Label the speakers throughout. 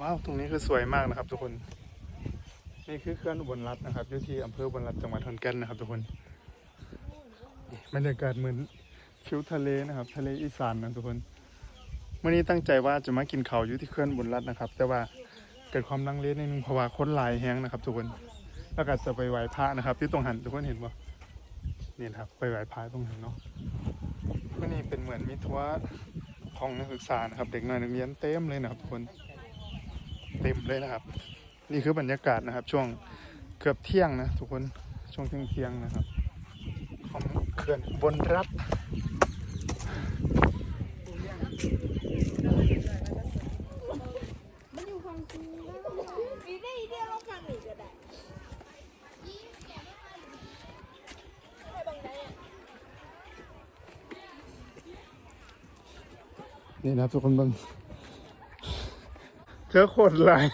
Speaker 1: ว้าว ตรงนี้คือสวยมากนะครับ ทุกคน นี่คือเขื่อนอุบลรัตน์นะครับอยู่ที่อำเภออุบลรัตน์จังหวัดขอนแก่นนะครับ ทุกคนบรรยากาศเหมือนฟิวทะเลนะครับ ทะเลอีสานนะทุกคนวันนี้ตั้งใจว่าจะมากินเขาอยู่ที่เขื่อนอุบลรัตน์นะครับ แต่ว่าเกิดความลังเลนิดนึงเพราะว่าคนหลายแฮงนะครับทุกคนแล้วก็จะไปไหว้พระนะครับที่ตรงหันทุกคนเห็นปะนี่นะครับ ไปไหว้พระตรงหันเนาะวันนี้เป็นเหมือนมิทัวร์ของนักศึกษานะครับ เด็กน้อยนักเรียนเต็มเลยนะครับทุกคน เต็มเลยนะครับ นี่คือบรรยากาศนะครับ ช่วงเกือบเที่ยงนะทุกคนช่วงเที่ยงเที่ยงนะครับ ของเขื่อนบนรัฐ
Speaker 2: มันอยู่ฟังกูมีได้เดียวเราฟังอีกก็ได้
Speaker 1: นี่นะครับทุกคนบัง เธอโคตรลาย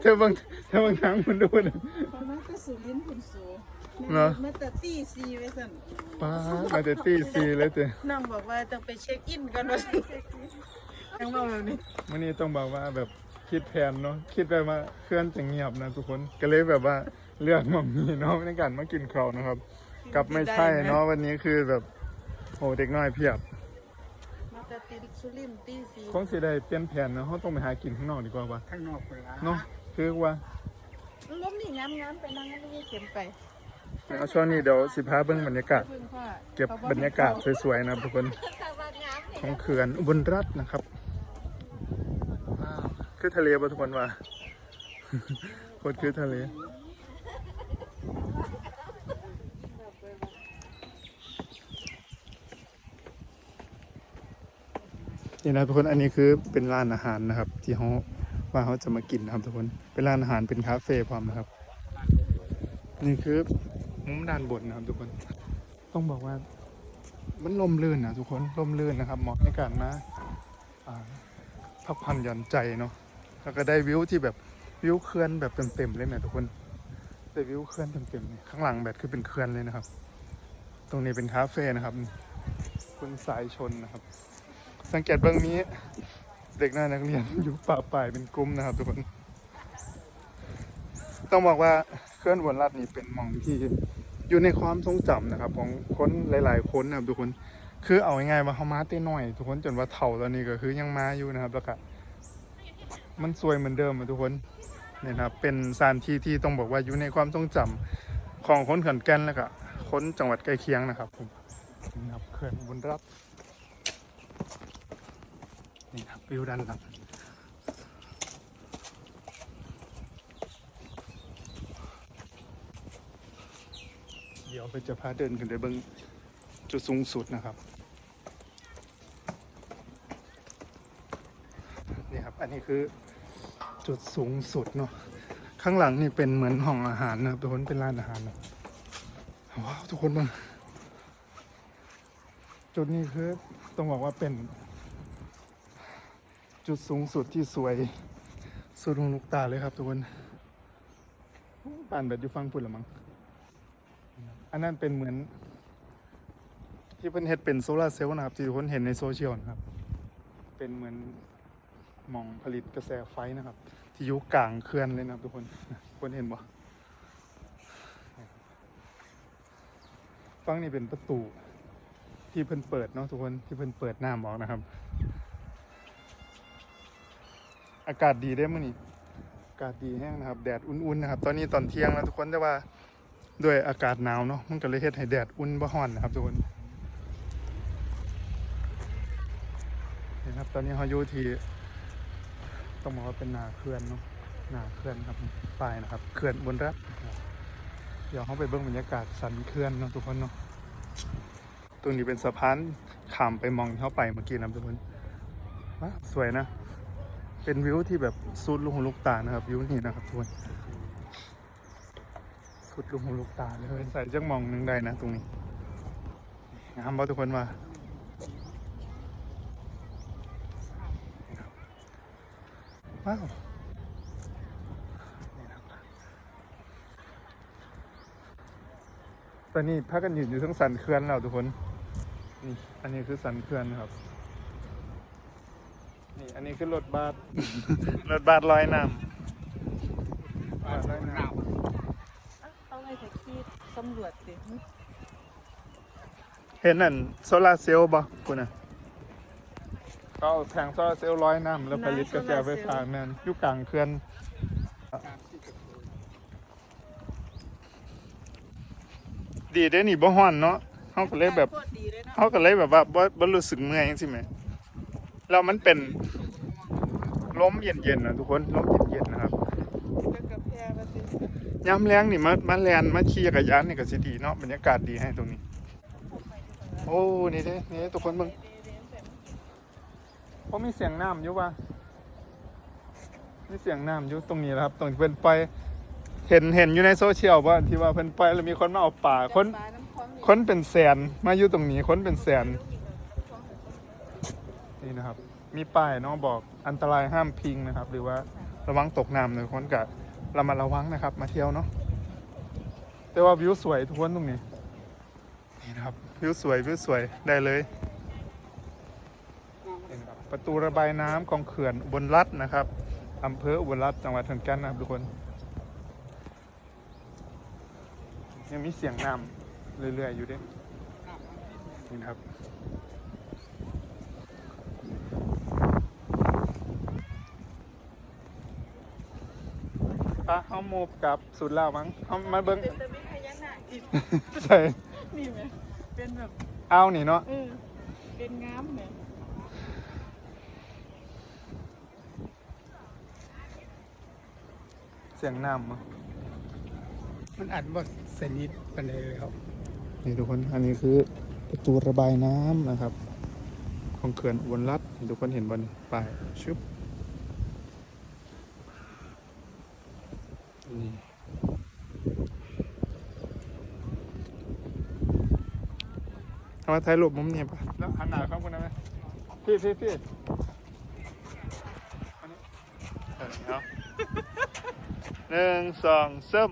Speaker 1: เธอเบังเธอเบังทางมันดูนะ
Speaker 3: เพราะมันก็สูลิ้นคุณสู
Speaker 1: เหรอ
Speaker 3: มาแต่ตีซีไว้สั่น
Speaker 1: ป้ามาแต่ตีซีเลยเจ้
Speaker 3: น้องบอกว่าต้องไปเช็คอินกันว่าซั่นยังบอกแบบนี้
Speaker 1: วันนี้ต้องบอกว่าแบบคิดแผนเนาะคิดไปว่าเคลื่อนจะเงียบนะทุกคนก็เลยแบบว่าเลือกหมอมมีเนาะในการมากินข้าวนะครับกลับไม่ใช่เนาะวันนี้คือแบบโหเด็กน้อยเพียบ
Speaker 3: มาแต่ตีสุรินทร์ตีซี
Speaker 1: คงสิได้เปลี่ยนแผนเนาะเขาต้องไปหากินข้างนอกดีกว่าปะ
Speaker 4: ข้างนอกเวลา
Speaker 1: เนาะคือว่า
Speaker 3: ล้มนี่งามงามๆไปนั่งนั่งเข็มไป
Speaker 1: เอาช่วงนี้เดี๋ยวสิพาเบิ่งบรรยากาศ
Speaker 3: เพิ่งพ่อ
Speaker 1: เก็บบรรยากาศสวยๆนะครับทุกคนของเขื่อนอุบลรัตน์นะครับว้าวคือทะเลป่ะทุกคนว่าโคตรคือทะเล นี่นะทุกคนอันนี้คือเป็นร้านอาหารนะครับ ที่เขาว่าเขาจะมากินนะครับทุกคนเป็นร้านอาหารเป็นคาเฟ่พร้อมนะครับ นี่คือมุมด้านบนนะครับทุกคน ต้องบอกว่า มันลมลื่นนะทุกคนลมลื่นนะครับเหมาะในการมาพักผ่อนหย่อนใจเนาะแล้วก็ได้วิวที่แบบวิวเขื่อนแบบเต็มๆเลยนะทุกคนได้วิวเขื่อนเต็มๆเลยข้างหลังแบบคือเป็นเขื่อนเลยนะครับ ตรงนี้เป็นคาเฟ่นะครับ คุณสายชนนะครับ สังเกตเบื้องนี้ เด็กน้อยนักเรียนอยู่ป่าป่ายเป็นกลุ่มนะครับทุกคน ต้องบอกว่าเคลื่อนวนรัดนี่เป็นมองที่อยู่ในความทรงจำนะครับ ของคนหลาย ๆ คนนะครับทุกคน คือเอาง่ายๆว่าเขามาเต้นหน่อย ทุกคนจนว่าเถ่าตอนนี้ก็คือยังมาอยู่นะครับแล้วก็มันสวยเหมือนเดิมอะทุกคนเนี่ยนะครับเป็นสถานที่ที่ต้องบอกว่าอยู่ในความทรงจำของคนขอนแก่นแล้วก็คนจังหวัดใกล้เคียงนะครับผมนะครับเขื่อนบุญรัตน์ นี่ครับวิวด้านหลังเดี๋ยวไปจะพาเดินขึ้นไปเบิ้งจุดสูงสุดนะครับ นี่ครับ อันนี้คือจุดสูงสุดเนาะข้างหลังนี่เป็นเหมือนห้องอาหารนะครับทุกคนเป็นร้านอาหารนะว้าวทุกคนมาจุดนี้คือต้องบอกว่าเป็น จุดสูงสุดที่สวย สุดลงลูกตาเลยครับทุกคนป่านแบบอยู่ฟังพุ่นละมั้งอันนั้นเป็นเหมือน ที่เพิ่นเฮ็ดเป็นโซลาร์เซลล์นะครับ ที่ทุกคนเห็นในโซเชียลนะครับ เป็นเหมือนหมองผลิตกระแสไฟนะครับ ที่อยู่กลางเขื่อนเลยนะครับ ทุกคนทุกคนเห็นบ่ฟังนี่เป็นประตูที่เพิ่นเปิดเนาะทุกคนที่เพิ่นเปิดน้ำออกนะครับ อากาศดีได้มื้อนี้อากาศดีแห้งนะครับ แดดอุ่นๆนะครับ ตอนนี้ตอนเที่ยงแล้วทุกคนแต่ว่าด้วยอากาศหนาวเนาะมันก็เลยเฮ็ดให้แดดอุ่นบ่ฮ้อนนะครับทุกคนนี่ครับ ตอนนี้เราอยู่ที่ต้องบอกว่าเป็นนาเขื่อนเนาะนาเขื่อนครับปลายนะครับเขื่อนบนรัฐนะครับเดี๋ยวเขาไปเบิ่งบรรยากาศสันเขื่อนเนาะทุกคนเนาะตรงนี้เป็นสะพานข้ามไปมองเข้าไปเมื่อกี้นะทุกคนสวยนะ เป็นวิวที่แบบสุดลูกหูลูกตานะครับวิวนี้นะครับทุกคนสุดลูกหูลูกตาเลยใส่จังมองหนึงได้นะตรงนี้งามบ่ทุกคนว่าว้าวตอนนี้พักกันอยู่อยู่ทั้งสันเขื่อนแล้วทุกคนนี่อันนี้คือสันเขื่อนครับ นี่อันนี้คือรถบัส รถบัสลอยน้ำบัสลอยน้ำ
Speaker 3: เอาไงจะคิดสำรวจสิ
Speaker 1: เห็นนั่นโซลาร์เซลล์บ่คุณน่ะเขาเอาแผงโซลาร์เซลล์ลอยน้ำแล้วผลิตกระแสไฟฟ้าแม่นอยู่กลางเขื่อน ดีเด้นี่บ่ฮ้อนเนาะเฮาก็เลยแบบ
Speaker 3: โคตรดีเลยนะ
Speaker 1: เขาก็เลยแบบว่าบ่บ่รู้สึกเมื่อยจังซี่แหมแล้วมันเป็น ลมเย็นๆนะทุกคนลมเย็นๆนะครับ
Speaker 3: ก็กาแฟมาสิ
Speaker 1: ยามแรงนี่มามาแลนมาขี่จักรยานนี่ก็สิดีเนาะบรรยากาศดีให้ตรงนี้ โอ้นี่เด้นี่เด้ทุกคนเบิ่งเพราะมีเสียงน้ำอยู่ว่ะมีเสียงน้ำอยู่ตรงนี้แหละครับ ตรงที่เพิ่นไปล่อยเห็นเห็นอยู่ในโซเชียลว่าที่ว่าเพิ่นไปล่อยแล้วมีคนมาเอาป่าคน
Speaker 3: ปลาน้ำคลอง
Speaker 1: คนเป็นแสนมาอยู่ตรงนี้คนเป็นแสนนี่นะครับ มีป้ายเน้องบอกอันตรายห้ามพิงนะครับ หรือว่าระวังตกน้ำเลยคนกะเรามาระวังนะครับ มาเที่ยวเนาะแต่ว่าวิวสวยทุกคนตรงนี้นี่นะครับวิวสวยวิวสวยได้เลยนี่ครับประตูระบายน้ำของเขื่อนบนรัฐนะครับอำเภออุบลรัฐจังหวัดขอนแก่นนะครับทุกคนยังมีเสียงน้ำเรื่อยๆอยู่ด้วยนี่นะครับะเอาโมบกับสุดแล้วมั้งเอามาเบิ้ง
Speaker 3: เป็นตะมิพญานาคอีก
Speaker 1: ใช่
Speaker 3: นี่ไหมเป็นแบบ
Speaker 1: เอานี่เนาะ
Speaker 3: เออเป็นงามไหม
Speaker 1: เสียงน้ำมั้ง
Speaker 4: มันอัดบทสนิทปันเลยครับ
Speaker 1: นี่ทุกคน อันนี้คือประตูระบายน้ำนะครับ ของเขื่อนอุบลรัฐนี่ทุกคนเห็นบนป้ายชึบ ทำมาถ่ายรูปมุมนี้ปะแล้วหันหน้าเข้าคนนั้นไหมพี่พี่พี่อันนี้เออเอาหนึ่งสองสาม